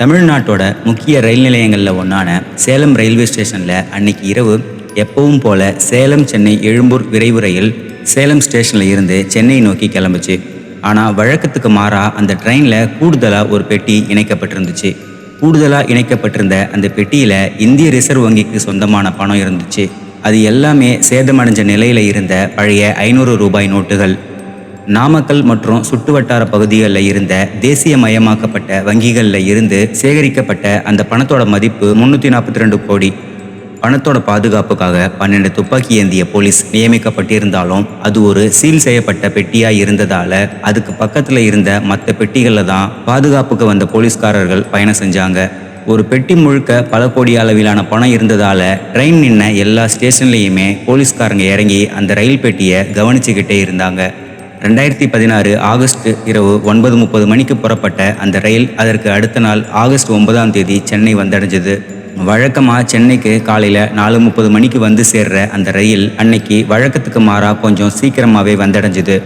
தமிழ்நாட்டோட முக்கிய ரயில் நிலையங்களில் ஒன்றான சேலம் ரயில்வே ஸ்டேஷனில் அன்னைக்கு இரவு எப்பவும் போல சேலம் சென்னை எழும்பூர் விரைவு ரயில் சேலம் ஸ்டேஷனில் இருந்து சென்னை நோக்கி கிளம்புச்சு. ஆனால் வழக்கத்துக்கு மாறாக அந்த ட்ரெயினில் கூடுதலாக ஒரு பெட்டி இணைக்கப்பட்டிருந்துச்சு. கூடுதலாக இணைக்கப்பட்டிருந்த அந்த பெட்டியில் இந்திய ரிசர்வ் வங்கிக்கு சொந்தமான பணம் இருந்துச்சு. அது எல்லாமே சேதமடைஞ்ச நிலையில் இருந்த பழைய ஐநூறு ரூபாய் நோட்டுகள். நாமக்கல் மற்றும் சுற்றுவட்டார பகுதிகளில் இருந்த தேசியமயமாக்கப்பட்ட வங்கிகளில் இருந்து சேகரிக்கப்பட்ட அந்த பணத்தோட மதிப்பு முன்னூற்றி நாற்பத்தி ரெண்டு கோடி. பணத்தோட பாதுகாப்புக்காக பன்னெண்டு துப்பாக்கி ஏந்திய போலீஸ் நியமிக்கப்பட்டிருந்தாலும் அது ஒரு சீல் செய்யப்பட்ட பெட்டியா இருந்ததால அதுக்கு பக்கத்துல இருந்த மற்ற பெட்டிகளில் தான் பாதுகாப்புக்கு வந்த போலீஸ்காரர்கள் பயணம் செஞ்சாங்க. ஒரு பெட்டி முழுக்க பல கோடி அளவிலான பணம் இருந்ததால ட்ரெயின் நின்ன எல்லா ஸ்டேஷன்லேயுமே போலீஸ்காரங்க இறங்கி அந்த ரயில் பெட்டியை கவனிச்சுக்கிட்டே இருந்தாங்க. ரெண்டாயிரத்தி பதினாறு ஆகஸ்ட் இரவு ஒன்பது முப்பது மணிக்கு புறப்பட்ட அந்த ரயில் அதற்கு அடுத்த நாள் ஆகஸ்ட் ஒன்பதாம் தேதி சென்னை வந்தடைஞ்சது. வழக்கமாக சென்னைக்கு காலையில் நாலு முப்பது மணிக்கு வந்து சேர்ற அந்த ரயில் அன்னைக்கு வழக்கத்துக்கு மாறா கொஞ்சம் சீக்கிரமாகவே வந்தடைஞ்சது.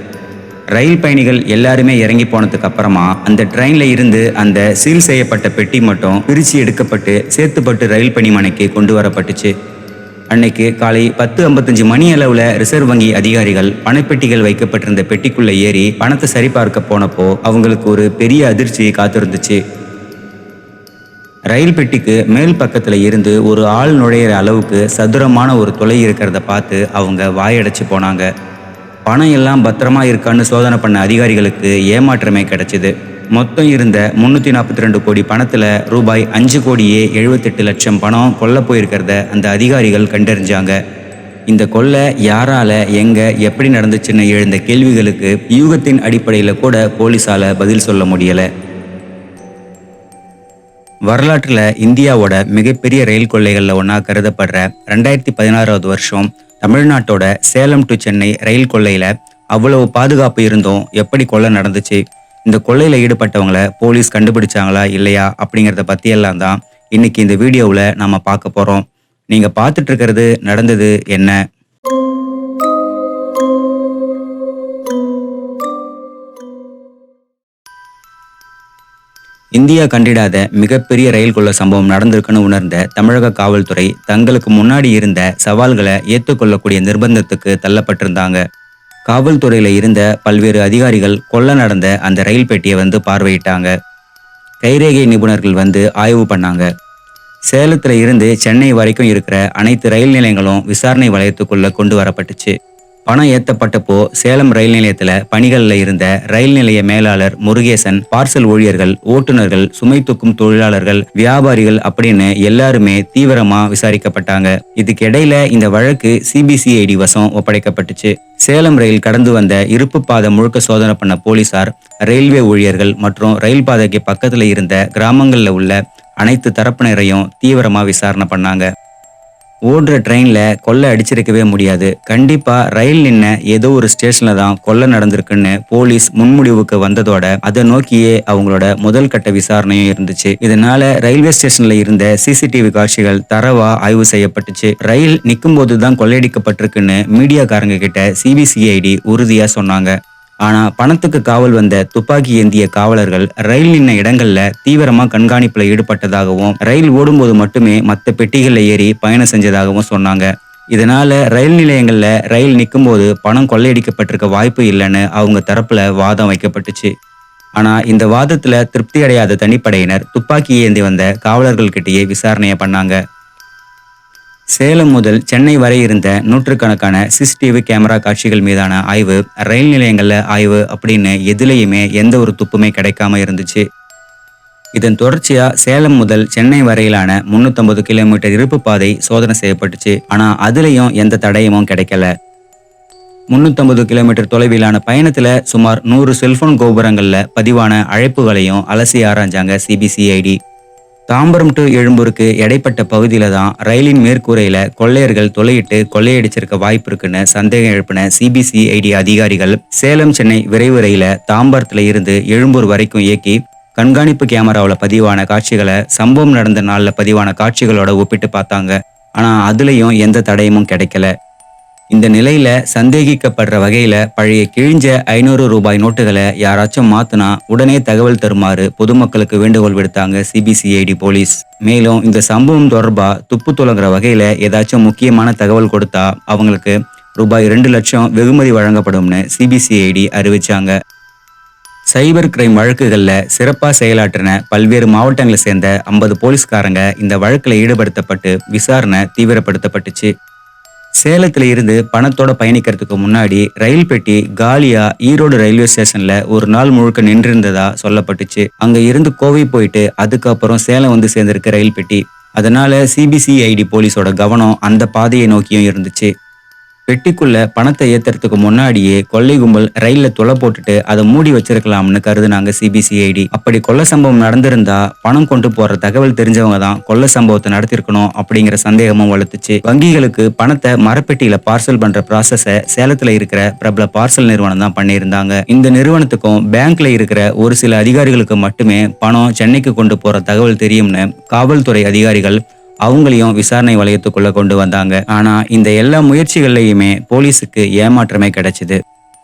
ரயில் பயணிகள் எல்லாருமே இறங்கி போனதுக்கு அப்புறமா அந்த ட்ரெயினில் இருந்து அந்த சீல் செய்யப்பட்ட பெட்டி மட்டும் பிரித்து எடுக்கப்பட்டு சேர்த்துப்பட்டு ரயில் பணிமனைக்கு கொண்டு வரப்பட்டுச்சு. அன்னைக்கு காலை பத்து ஐம்பத்தஞ்சு மணி அளவில் ரிசர்வ் வங்கி அதிகாரிகள் பணப்பெட்டிகள் வைக்கப்பட்டிருந்த பெட்டிக்குள்ள ஏறி பணத்தை சரிபார்க்க போனப்போ அவங்களுக்கு ஒரு பெரிய அதிர்ச்சி காத்திருந்துச்சு. ரயில் பெட்டிக்கு மேல் பக்கத்துல இருந்து ஒரு ஆள் நுழையிற அளவுக்கு சதுரமான ஒரு துளை இருக்கிறத பார்த்து அவங்க வாயடைச்சு போனாங்க. பணம் எல்லாம் பத்திரமா இருக்கான்னு சோதனை பண்ண அதிகாரிகளுக்கு ஏமாற்றமே கிடைச்சிது. மொத்தம் இருந்த முன்னூற்றி நாற்பத்தி ரெண்டு கோடி பணத்தில் ரூபாய் அஞ்சு கோடியே எழுபத்தெட்டு லட்சம் பணம் கொல்ல போயிருக்கிறத அந்த அதிகாரிகள் கண்டறிஞ்சாங்க. இந்த கொள்ளை யாரால எங்க எப்படி நடந்துச்சுன்னு எழுந்த கேள்விகளுக்கு யூகத்தின் அடிப்படையில் கூட போலீஸால பதில் சொல்ல முடியலை. வரலாற்றில் இந்தியாவோட மிகப்பெரிய ரயில் கொள்ளைகளில் ஒன்றா கருதப்படுற ரெண்டாயிரத்தி பதினாறாவது வருஷம் தமிழ்நாட்டோட சேலம் டு சென்னை ரயில் கொள்ளையில் அவ்வளவு பாதுகாப்பு இருந்தும் எப்படி கொள்ளை நடந்துச்சு? இந்த கொள்ளையில் ஈடுபட்டவங்களை போலீஸ் கண்டுபிடிச்சாங்களா இல்லையா அப்படிங்கிறத பற்றியெல்லாம் தான் இன்னைக்கு இந்த வீடியோவில் நாம் பார்க்க போகிறோம் நீங்கள் பார்த்துட்டு இருக்கிறது நடந்தது என்ன? இந்தியா கண்டிடாத மிகப்பெரிய ரயில் கொள்ள சம்பவம் நடந்திருக்குன்னு உணர்ந்த தமிழக காவல்துறை தங்களுக்கு முன்னாடி இருந்த சவால்களை ஏற்றுக்கொள்ளக்கூடிய நிர்பந்தத்துக்கு தள்ளப்பட்டிருந்தாங்க. காவல்துறையில் இருந்த பல்வேறு அதிகாரிகள் கொல்ல நடந்த அந்த ரயில் பெட்டியை வந்து பார்வையிட்டாங்க. கைரேகை நிபுணர்கள் வந்து ஆய்வு பண்ணாங்க. சேலத்தில் இருந்து சென்னை வரைக்கும் இருக்கிற அனைத்து ரயில் நிலையங்களும் விசாரணை வளையத்துக்குள்ளே கொண்டு வரப்பட்டுச்சு. பணம் ஏத்தப்பட்டப்போ சேலம் ரயில் நிலையத்துல பணிகள்ல இருந்த ரயில் நிலைய மேலாளர் முருகேசன் பார்சல் ஊழியர்கள் ஓட்டுநர்கள் சுமை தூக்கும் தொழிலாளர்கள் வியாபாரிகள் அப்படின்னு எல்லாருமே தீவிரமா விசாரிக்கப்பட்டாங்க. இதுக்கிடையில இந்த வழக்கு சிபிசிஐடி வசம் ஒப்படைக்கப்பட்டுச்சு. சேலம் ரயில் கடந்து வந்த இருப்பு பாதை முழுக்க சோதனை பண்ண போலீசார் ரயில்வே ஊழியர்கள் மற்றும் ரயில் பாதைக்கு பக்கத்துல இருந்த கிராமங்கள்ல உள்ள அனைத்து தரப்பினரையும் தீவிரமா விசாரணை பண்ணாங்க. ஓடுற ட்ரெயின்ல கொள்ளை அடிச்சிருக்கவே முடியாது. கண்டிப்பா ரயில் நின்ன ஏதோ ஒரு ஸ்டேஷன்ல தான் கொள்ளை நடந்திருக்குன்னு போலீஸ் முன்முடிவுக்கு வந்ததோட அதை நோக்கியே அவங்களோட முதல் கட்ட விசாரணையும் இருந்துச்சு. இதனால ரயில்வே ஸ்டேஷன்ல இருந்த சிசிடிவி காட்சிகள் தரவா ஆய்வு செய்யப்பட்டுச்சு. ரயில் நிற்கும் போது தான் கொள்ளையடிக்கப்பட்டிருக்குன்னு மீடியாக்காரங்க கிட்ட சிபிசிஐடி உறுதியா சொன்னாங்க. ஆனா பணத்துக்கு காவல் வந்த துப்பாக்கி ஏந்திய காவலர்கள் ரயில் நின்ன இடங்கள்ல தீவிரமா கண்காணிப்புல ஈடுபட்டதாகவும் ரயில் ஓடும்போது மட்டுமே மற்ற பெட்டிகள்ல ஏறி பயணம் செஞ்சதாகவும் சொன்னாங்க. இதனால ரயில் நிலையங்கள்ல ரயில் நிற்கும்போது பணம் கொள்ளையடிக்கப்பட்டிருக்க வாய்ப்பு இல்லைன்னு அவங்க தரப்புல வாதம் வைக்கப்பட்டுச்சு. ஆனா இந்த வாதத்துல திருப்தி அடையாத தனிப்படையினர் துப்பாக்கி ஏந்தி வந்த காவலர்கள்கிட்டயே விசாரணையை பண்ணாங்க. சேலம் முதல் சென்னை வரை இருந்த நூற்றுக்கணக்கான சிசிடிவி கேமரா காட்சிகள் மீதான ஆய்வு ரயில் நிலையங்களில் ஆய்வு அப்படின்னு எதுலேயுமே எந்த ஒரு துப்புமே கிடைக்காம இருந்துச்சு. இதன் தொடர்ச்சியா சேலம் முதல் சென்னை வரையிலான 350 கிலோமீட்டர் இருப்பு பாதை சோதனை செய்யப்பட்டுச்சு. ஆனா அதுலயும் எந்த தடயமும் கிடைக்கல. 350 கிலோமீட்டர் தொலைவிலான பயணத்துல சுமார் நூறு செல்போன் கோபுரங்கள்ல பதிவான அழைப்புகளையும் அலசி ஆராய்ஞ்சாங்க சிபிசிஐடி தாம்பரம் டு எழும்பூருக்கு இடைப்பட்ட பகுதியில தான் ரயிலின் மேற்கூரையில கொள்ளையர்கள் தொலையிட்டு கொள்ளையடிச்சிருக்க வாய்ப்பு இருக்குன்னு சந்தேகம் எழுப்பின சிபிசிஐடி அதிகாரிகள் சேலம் சென்னை விரைவு ரயில தாம்பரத்துல இருந்து எழும்பூர் வரைக்கும் இயக்கி கண்காணிப்பு கேமராவில் பதிவான காட்சிகளை சம்பவம் நடந்த நாளில் பதிவான காட்சிகளோட ஒப்பிட்டு பார்த்தாங்க. ஆனால் அதுலேயும் எந்த தடயமும் கிடைக்கல. இந்த நிலையில சந்தேகிக்கப்படுற வகையில பழைய கிழிஞ்ச ஐநூறு ரூபாய் நோட்டுகளை யாராச்சும் மாத்துனா உடனே தகவல் தருமாறு பொதுமக்களுக்கு வேண்டுகோள் விடுத்தாங்க சிபிசிஐடி போலீஸ். மேலும் இந்த சம்பவம் தொடர்பா துப்பு துலங்குற வகையில ஏதாச்சும் முக்கியமான தகவல் கொடுத்தா அவங்களுக்கு ரூபாய் ரெண்டு லட்சம் வெகுமதி வழங்கப்படும்னு சிபிசிஐடி அறிவிச்சாங்க. சைபர் கிரைம் வழக்குகளில் சிறப்பாக செயலாற்றின பல்வேறு மாவட்டங்களை சேர்ந்த ஐம்பது போலீஸ்காரங்க இந்த வழக்கில் ஈடுபடுத்தப்பட்டு விசாரணை தீவிரப்படுத்தப்பட்டுச்சு. சேலத்துல இருந்து பணத்தோட பயணிக்கிறதுக்கு முன்னாடி ரயில் பெட்டி காலியா ஈரோடு ரயில்வே ஸ்டேஷன்ல ஒரு நாள் முழுக்க நின்றிருந்ததா சொல்லப்பட்டுச்சு. அங்க இருந்து கோவை போயிட்டு அதுக்கப்புறம் சேலம் வந்து சேர்ந்திருக்க ரயில் பெட்டி. அதனால சிபிசிஐடி போலீஸோட கவனம் அந்த பாதையை நோக்கியும் இருந்துச்சு. பெட்டிக்குள்ள பணத்தை ஏத்துறதுக்கு முன்னாடியே கொள்ளை கும்பல் ரயில்ல துளை போட்டுட்டு அதை மூடி வச்சிருக்கலாம்னு கருதுனாங்க சிபிசிஐடி அப்படி கொள்ள சம்பவம் நடந்திருந்தா பணம் கொண்டு போற தகவல் தெரிஞ்சவங்க தான் கொள்ள சம்பவத்தை நடத்திருக்கணும் அப்படிங்கிற சந்தேகமும் வளர்த்துச்சு. வங்கிகளுக்கு பணத்தை மரப்பெட்டியில பார்சல் பண்ற ப்ராசஸ சேலத்துல இருக்கிற பிரபல பார்சல் நிறுவனம் தான் பண்ணியிருந்தாங்க. இந்த நிறுவனத்துக்கும் பேங்க்ல இருக்கிற ஒரு சில அதிகாரிகளுக்கு மட்டுமே பணம் சென்னைக்கு கொண்டு போற தகவல் தெரியும்னு காவல்துறை அதிகாரிகள் அவங்களையும் விசாரணை வளையத்துக்குள்ள கொண்டு வந்தாங்க. ஆனா இந்த எல்லா முயற்சிகள்லையுமே போலீஸுக்கு ஏமாற்றமே கிடைச்சது.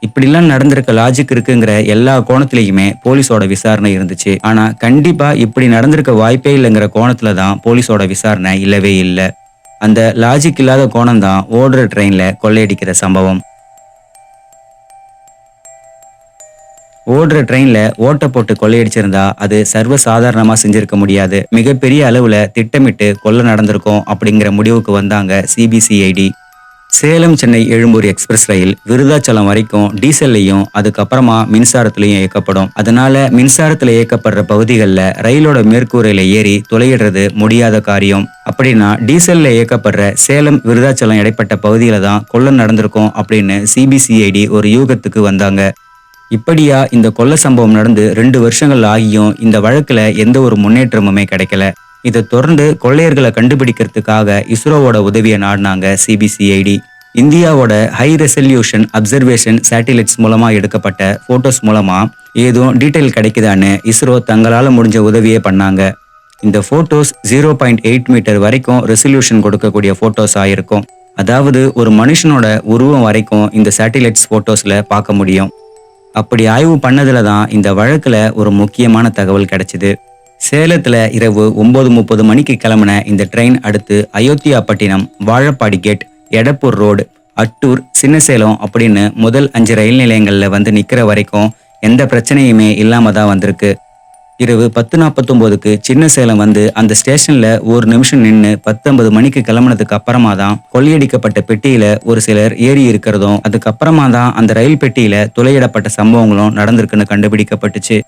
இப்படிலாம் நடந்திருக்க லாஜிக் இருக்குங்கிற எல்லா கோணத்திலையுமே போலீஸோட விசாரணை இருந்துச்சு. ஆனா கண்டிப்பா இப்படி நடந்திருக்க வாய்ப்பே இல்லைங்கிற கோணத்துல தான் போலீஸோட விசாரணை இல்லவே இல்லை. அந்த லாஜிக் இல்லாத கோணம் தான் ஓடுற ட்ரெயின்ல கொள்ளையடிக்கிற சம்பவம். ஓடுற ட்ரெயின்ல ஓட்ட போட்டு கொள்ளையடிச்சிருந்தா அது சர்வ சாதாரணமா செஞ்சிருக்க முடியாது. மிகப்பெரிய அளவுல திட்டமிட்டு கொள்ள நடந்திருக்கும் அப்படிங்கிற முடிவுக்கு வந்தாங்க சிபிசிஐடி சேலம் சென்னை எழும்பூர் எக்ஸ்பிரஸ் ரயில் விருதாச்சலம் வரைக்கும் டீசல்லையும் அதுக்கப்புறமா மின்சாரத்திலையும் இயக்கப்படும். அதனால மின்சாரத்துல இயக்கப்படுற பகுதிகளில் ரயிலோட மேற்கூரையில ஏறி துளையிடுறது முடியாத காரியம். அப்படின்னா டீசல்ல இயக்கப்படுற சேலம் விருதாச்சலம் இடைப்பட்ட பகுதியில தான் கொள்ள நடந்திருக்கும் அப்படின்னு சிபிசிஐடி ஒரு யூகத்துக்கு வந்தாங்க. இப்படியா இந்த கொள்ள சம்பவம் நடந்து ரெண்டு வருஷங்கள் ஆகியும் இந்த வழக்குல எந்த ஒரு முன்னேற்றமுமே கிடைக்கல. இதை தொடர்ந்து கொள்ளையர்களை கண்டுபிடிக்கிறதுக்காக இஸ்ரோவோட உதவியை நாடினாங்க சிபிசிஐடி இந்தியாவோட ஹை ரெசல்யூஷன் அப்சர்வேஷன் சேட்டிலைட்ஸ் மூலமா எடுக்கப்பட்ட போட்டோஸ் மூலமா ஏதும் டீட்டெயில் கிடைக்குதான்னு இஸ்ரோ தங்களால முடிஞ்ச உதவியே பண்ணாங்க. இந்த photos zero point eight metre வரைக்கும் ரெசல்யூஷன் கொடுக்கக்கூடிய போட்டோஸ் ஆயிருக்கும். அதாவது ஒரு மனுஷனோட உருவம் வரைக்கும் இந்த சேட்டிலைட்ஸ் போட்டோஸ்ல பார்க்க முடியும். அப்படி ஆய்வு பண்ணதுல தான் இந்த வழக்குல ஒரு முக்கியமான தகவல் கிடைச்சது. சேலத்துல இரவு ஒன்பது முப்பது மணிக்கு கிளம்பின இந்த ட்ரெயின் அடுத்து அயோத்தியாப்பட்டினம் வாழப்பாடி கேட் எடப்பூர் ரோடு அட்டூர் சின்னசேலம் அப்படின்னு முதல் அஞ்சு ரயில் நிலையங்கள்ல வந்து நிக்கிற வரைக்கும் எந்த பிரச்சனையுமே இல்லாம தான் வந்திருக்கு. இரவு பத்து நாற்பத்தொம்போதுக்கு சின்ன சேலம் வந்து அந்த ஸ்டேஷன்ல ஒரு நிமிஷம் நின்று பத்தொன்பது மணிக்கு கிளம்புனதுக்கு அப்புறமா தான் கொள்ளையடிக்கப்பட்ட பெட்டியில ஒரு சிலர் ஏறி இருக்கிறதும் அதுக்கப்புறமா தான் அந்த ரயில் பெட்டியில துளையிடப்பட்ட சம்பவங்களும் நடந்திருக்குன்னு கண்டுபிடிக்கப்பட்டுச்சு.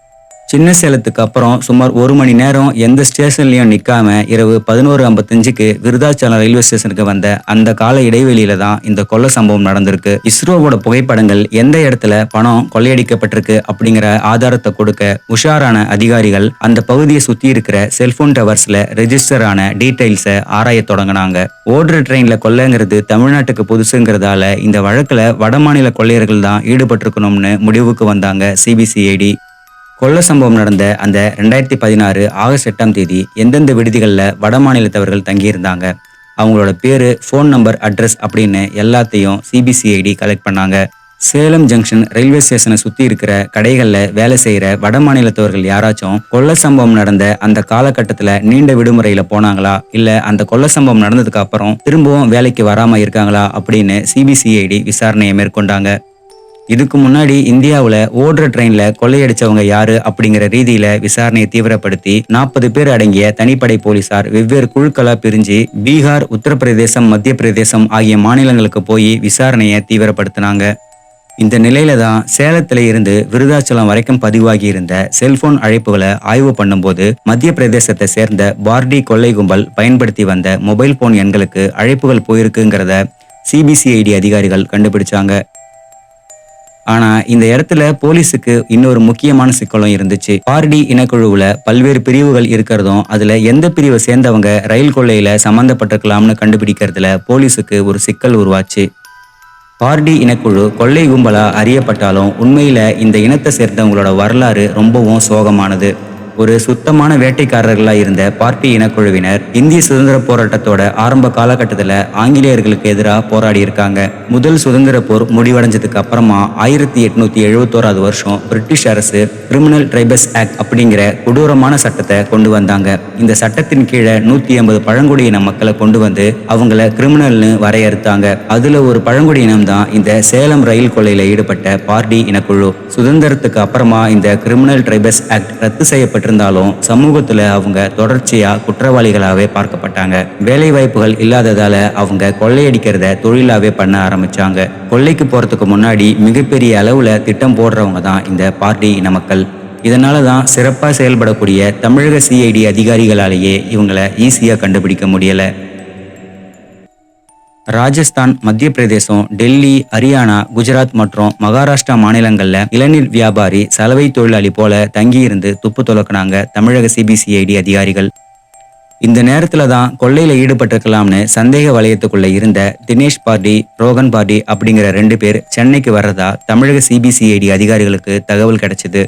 சின்ன சேலத்துக்கு அப்புறம் சுமார் ஒரு மணி நேரம் எந்த ஸ்டேஷன்லயும் நிக்காம இரவு பதினோரு ஐம்பத்தஞ்சுக்கு விருதாச்சலம் ரயில்வே ஸ்டேஷனுக்கு வந்த அந்த கால இடைவெளியில தான் இந்த கொள்ள சம்பவம் நடந்திருக்கு. இஸ்ரோவோட புகைப்படங்கள் எந்த இடத்துல பணம் கொள்ளையடிக்கப்பட்டிருக்கு அப்படிங்கிற ஆதாரத்தை கொடுக்க உஷாரான அதிகாரிகள் அந்த பகுதியை சுத்தி இருக்கிற செல்போன் டவர்ஸ்ல ரெஜிஸ்டர் ஆன டீடைல்ஸை ஆராய தொடங்கினாங்க. ஓடுற ட்ரெயின்ல கொள்ளைங்கிறது தமிழ்நாட்டுக்கு புதுசுங்கிறதால இந்த வழக்குல வடமாநில கொள்ளையர்கள் தான் ஈடுபட்டிருக்கணும்னு முடிவுக்கு வந்தாங்க சிபிசிஐடி கொள்ள சம்பவம் நடந்த அந்த ரெண்டாயிரத்தி பதினாறு ஆகஸ்ட் எட்டாம் தேதி எந்தெந்த விடுதிகளில் வட மாநிலத்தவர்கள் தங்கியிருந்தாங்க? அவங்களோட பேரு ஃபோன் நம்பர் அட்ரஸ் அப்படின்னு எல்லாத்தையும் சிபிசிஐடி கலெக்ட் பண்ணாங்க. சேலம் ஜங்ஷன் ரயில்வே ஸ்டேஷனை சுத்தி இருக்கிற கடைகள்ல வேலை செய்யற வட மாநிலத்தவர்கள் யாராச்சும் கொள்ள சம்பவம் நடந்த அந்த காலகட்டத்துல நீண்ட விடுமுறையில போனாங்களா? இல்ல அந்த கொள்ள சம்பவம் நடந்ததுக்கு அப்புறம் திரும்பவும் வேலைக்கு வராம இருக்காங்களா? அப்படின்னு சிபிசிஐடி விசாரணையை மேற்கொண்டாங்க. இதுக்கு முன்னாடி இந்தியாவில் ஓடுற ட்ரெயின்ல கொள்ளையடிச்சவங்க யாரு அப்படிங்கிற ரீதியில விசாரணையை தீவிரப்படுத்தி நாற்பது பேர் அடங்கிய தனிப்படை போலீசார் வெவ்வேறு குழுக்களா பிரிஞ்சு பீகார் உத்தரப்பிரதேசம் மத்திய பிரதேசம் ஆகிய மாநிலங்களுக்கு போய் விசாரணையை தீவிரப்படுத்தினாங்க. இந்த நிலையில தான் சேலத்துல இருந்து விருதாச்சலம் வரைக்கும் பதிவாகி இருந்த செல்போன் அழைப்புகளை ஆய்வு பண்ணும்போது மத்திய பிரதேசத்தை சேர்ந்த பார்டி கொள்ளை கும்பல் பயன்படுத்தி வந்த மொபைல் போன் எண்களுக்கு அழைப்புகள் போயிருக்குங்கிறத சிபிசிஐடி அதிகாரிகள் கண்டுபிடிச்சாங்க. ஆனா இந்த இடத்துல போலீஸுக்கு இன்னொரு முக்கியமான சிக்கலும் இருந்துச்சு. பார்டி இனக்குழுவுல பல்வேறு பிரிவுகள் இருக்கிறதும் அதுல எந்த பிரிவை சேர்ந்தவங்க ரயில் கொள்ளையில சம்பந்தப்பட்டிருக்கலாம்னு கண்டுபிடிக்கிறதுல போலீஸுக்கு ஒரு சிக்கல் உருவாச்சு. பார்டி இனக்குழு கொள்ளை கும்பலா அறியப்பட்டாலும் உண்மையில இந்த இனத்தை சேர்ந்தவங்களோட வரலாறு ரொம்பவும் சோகமானது. ஒரு சுத்தமான வேட்டைக்காரர்களா இருந்த பார்ப்பி இனக்குழுவினர் இந்திய சுதந்திர போராட்டத்தோட ஆரம்ப காலகட்டத்தில் ஆங்கிலேயர்களுக்கு எதிராக போராடி இருக்காங்க. முதல் சுதந்திர போர் முடிவடைஞ்சதுக்கு அப்புறமா ஆயிரத்தி எட்நூத்தி எழுபத்தோராது வருஷம் பிரிட்டிஷ் அரசு கிரிமினல் ட்ரைபஸ் ஆக்ட் அப்படிங்கிற கொடூரமான சட்டத்தை கொண்டு வந்தாங்க. இந்த சட்டத்தின் கீழே நூத்தி ஐம்பது பழங்குடியின மக்களை கொண்டு வந்து அவங்கள கிரிமினல்னு வரையறுத்தாங்க. அதுல ஒரு பழங்குடியினம் தான் இந்த சேலம் ரயில் கொள்ளையில ஈடுபட்ட பார்டி இனக்குழு. சுதந்திரத்துக்கு அப்புறமா இந்த கிரிமினல் ட்ரைபஸ் ஆக்ட் ரத்து இருந்தாலும் சமூகத்துல அவங்க தொடர்ச்சியா குற்றவாளிகளாகவே பார்க்கப்பட்டாங்க. வேலை வாய்ப்புகள் இல்லாததால அவங்க கொள்ளையடிக்கிறத தொழிலாவே பண்ண ஆரம்பிச்சாங்க. கொள்ளைக்கு போறதுக்கு முன்னாடி மிகப்பெரிய அளவுல திட்டம் போடுறவங்க தான் இந்த பார்ட்டி இன மக்கள். இதனால தான் சிறப்பாக செயல்படக்கூடிய தமிழக சிஐடி அதிகாரிகளாலேயே இவங்களை ஈஸியாக கண்டுபிடிக்க முடியலை. ராஜஸ்தான் மத்திய பிரதேசம் டெல்லி ஹரியானா குஜராத் மற்றும் மகாராஷ்டிரா மாநிலங்கள்ல இளநீர் வியாபாரி சலவை தொழிலாளி போல தங்கியிருந்து துப்பு துலக்குனாங்க தமிழக சிபிசிஐடி அதிகாரிகள். இந்த நேரத்துல தான் கொள்ளையில ஈடுபட்டிருக்கலாம்னு சந்தேக வலயத்துக்குள்ள இருந்த தினேஷ் பார்டி ரோகன் பார்டி அப்படிங்கிற ரெண்டு பேர் சென்னைக்கு வர்றதா தமிழக சிபிசிஐடி அதிகாரிகளுக்கு தகவல் கிடைச்சது.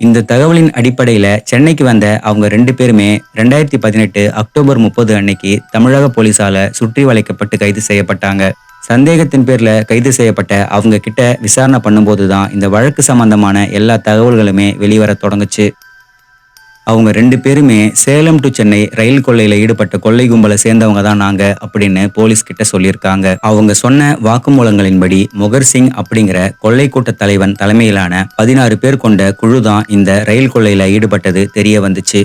இந்த தகவலின் அடிப்படையில சென்னைக்கு வந்த அவங்க ரெண்டு பேருமே ரெண்டாயிரத்தி பதினெட்டு அக்டோபர் முப்பது அன்னைக்கு தமிழக போலீசால சுற்றி வளைக்கப்பட்டு கைது செய்யப்பட்டாங்க. சந்தேகத்தின் பேர்ல கைது செய்யப்பட்ட அவங்க கிட்ட விசாரணை பண்ணும்போது தான் இந்த வழக்கு சம்பந்தமான எல்லா தகவல்களுமே வெளிவர தொடங்குச்சு. அவங்க ரெண்டு பேருமே சேலம் டு சென்னை ரயில் கொள்ளையில ஈடுபட்ட கொள்ளை கும்பலை சேர்ந்தவங்க தான் நாங்க அப்படின்னு போலீஸ் கிட்ட சொல்லியிருக்காங்க. அவங்க சொன்ன வாக்குமூலங்களின்படி முகர் சிங் அப்படிங்கிற கொள்ளை கூட்ட தலைவன் தலைமையிலான பதினாறு பேர் கொண்ட குழு தான் இந்த ரயில் கொள்ளையில ஈடுபட்டது தெரிய வந்துச்சு.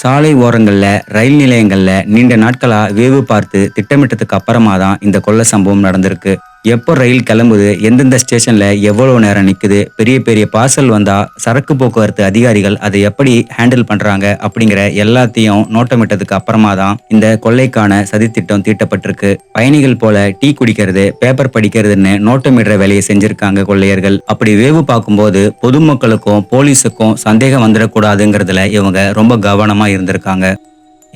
சாலை ஓரங்களில் ரயில் நிலையங்களில் நீண்ட நாட்களாக வேவு பார்த்து திட்டமிட்டதுக்கு அப்புறமா தான் இந்த கொள்ள சம்பவம் நடந்திருக்கு. எப்போ ரயில் கிளம்புது? எந்தெந்த ஸ்டேஷன்ல எவ்வளவு நேரம் நிற்குது பெரிய பெரிய பார்சல் வந்தா சரக்கு போக்குவரத்து அதிகாரிகள் அதை எப்படி ஹேண்டில் பண்றாங்க அப்படிங்கிற எல்லாத்தையும் நோட்டமிட்டதுக்கு அப்புறமா தான் இந்த கொள்ளைக்கான சதித்திட்டம் தீட்டப்பட்டிருக்கு. பயணிகள் போல டீ குடிக்கிறது பேப்பர் படிக்கிறதுன்னு நோட்டமிடுற வேலையை செஞ்சிருக்காங்க கொள்ளையர்கள். அப்படி வேவு பார்க்கும்போது பொதுமக்களுக்கும் போலீஸுக்கும் சந்தேகம் வந்துடக்கூடாதுங்கிறதுல இவங்க ரொம்ப கவனமா இருந்திருக்காங்க.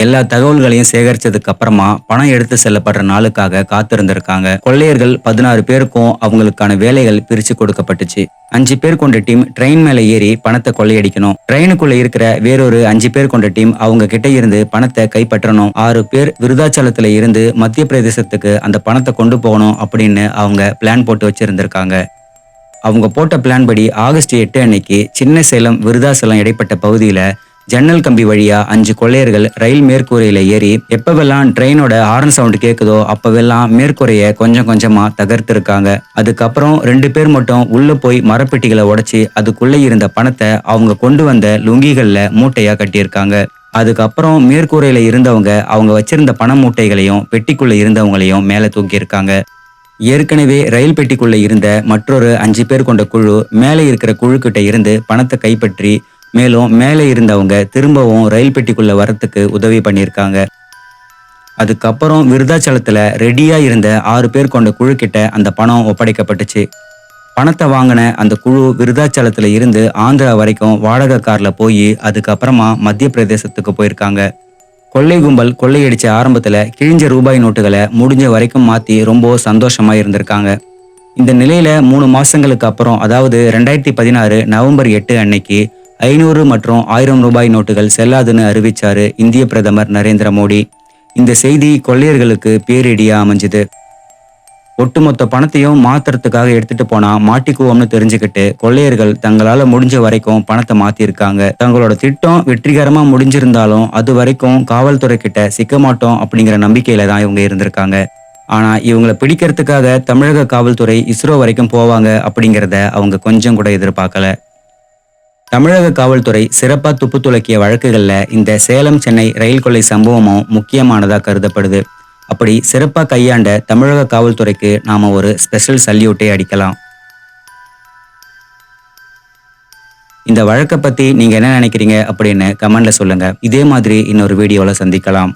எல்லா தகவல்களையும் சேகரிச்சதுக்கு அப்புறமா பணம் எடுத்து செல்லப்படுற நாளுக்காக காத்திருந்திருக்காங்க. கொள்ளையர்கள் பதினாறு பேருக்கும் அவங்களுக்கான வேலைகள் பிரிச்சு கொடுக்கப்பட்டுச்சு. அஞ்சு பேர் கொண்ட டீம் ட்ரெயின் மேல ஏறி பணத்தை கொள்ளையடிக்கணும். ட்ரெயினுக்குள்ள இருக்கிற வேறொரு அஞ்சு பேர் கொண்ட டீம் அவங்க கிட்ட இருந்து பணத்தை கைப்பற்றணும். ஆறு பேர் விருதாச்சலத்துல இருந்து மத்திய பிரதேசத்துக்கு அந்த பணத்தை கொண்டு போகணும் அப்படின்னு அவங்க பிளான் போட்டு வச்சிருந்திருக்காங்க. அவங்க போட்ட பிளான் படி ஆகஸ்ட் எட்டு அன்னைக்கு சின்ன சேலம் விருதாசலம் இடைப்பட்ட பகுதியில ஜன்னல் கம்பி வழியா அஞ்சு கொள்ளையர்கள் ரயில் மேற்கூரையில ஏறி எப்பவெல்லாம் ட்ரெயினோட ஹார்ன் சவுண்ட் கேக்குதோ அப்பவெல்லாம் மேற்கூரைய கொஞ்சம் கொஞ்சமா தகர்த்திருக்காங்க. அதுக்கப்புறம் ரெண்டு பேர் மட்டும் உள்ள போய் மரப்பெட்டிகளை உடைச்சி அதுக்குள்ள இருந்த பணத்தை அவங்க கொண்டு வந்த லுங்கிகள்ல மூட்டையா கட்டியிருக்காங்க. அதுக்கப்புறம் மேற்கூரையில இருந்தவங்க அவங்க வச்சிருந்த பண மூட்டைகளையும் பெட்டிக்குள்ள இருந்தவங்களையும் மேலே தூக்கியிருக்காங்க. ஏற்கனவே ரயில் பெட்டிக்குள்ள இருந்த மற்றொரு அஞ்சு பேர் கொண்ட குழு மேலே இருக்கிற குழுக்கிட்ட இருந்து பணத்தை கைப்பற்றி மேலும் மேலே இருந்தவங்க திரும்பவும் ரயில் பெட்டிக்குள்ள வரத்துக்கு உதவி பண்ணியிருக்காங்க. அதுக்கப்புறம் விருதாச்சலத்துல ரெடியா இருந்த ஆறு பேர் கொண்ட குழு கிட்ட அந்த பணம் ஒப்படைக்கப்பட்டுச்சு. பணத்தை வாங்கின அந்த குழு விருதாச்சலத்துல இருந்து ஆந்திரா வரைக்கும் வாடகை கார்ல போய் அதுக்கப்புறமா மத்திய பிரதேசத்துக்கு போயிருக்காங்க. கொள்ளை கும்பல் கொள்ளையடிச்ச ஆரம்பத்துல கிழிஞ்ச ரூபாய் நோட்டுகளை முடிஞ்ச வரைக்கும் மாத்தி ரொம்ப சந்தோஷமா இருந்திருக்காங்க. இந்த நிலையில மூணு மாசங்களுக்கு அப்புறம் அதாவது ரெண்டாயிரத்தி பதினாறு நவம்பர் எட்டு அன்னைக்கு ஐநூறு மற்றும் ஆயிரம் ரூபாய் நோட்டுகள் செல்லாதுன்னு அறிவிச்சாரு இந்திய பிரதமர் நரேந்திர மோடி. இந்த செய்தி கொள்ளையர்களுக்கு பேரிடியா அமைஞ்சுது. ஒட்டுமொத்த பணத்தையும் மாத்துறதுக்காக எடுத்துட்டு போனா மாட்டிக்குவோம்னு தெரிஞ்சுக்கிட்டு கொள்ளையர்கள் தங்களால முடிஞ்ச வரைக்கும் பணத்தை மாத்திருக்காங்க. தங்களோட திட்டம் வெற்றிகரமா முடிஞ்சிருந்தாலும் அது வரைக்கும் காவல்துறை கிட்ட சிக்க மாட்டோம் அப்படிங்கிற நம்பிக்கையில தான் இவங்க இருந்திருக்காங்க. ஆனா இவங்களை பிடிக்கிறதுக்காக தமிழக காவல்துறை இஸ்ரோ வரைக்கும் போவாங்க அப்படிங்கிறத அவங்க கொஞ்சம் கூட எதிர்பார்க்கல. தமிழக காவல்துறை சிறப்பா துப்பு துளக்கிய வழக்குகள்ல இந்த சேலம் சென்னை ரயில் கொள்ளை சம்பவமும் முக்கியமானதா கருதப்படுது. அப்படி சிறப்பா கையாண்ட தமிழக காவல்துறைக்கு நாம ஒரு ஸ்பெஷல் சல்யூட்டே அடிக்கலாம். இந்த வழக்கை பத்தி நீங்க என்ன நினைக்கிறீங்க அப்படின்னு கமெண்ட்ல சொல்லுங்க. இதே மாதிரி இன்னொரு வீடியோல சந்திக்கலாம்.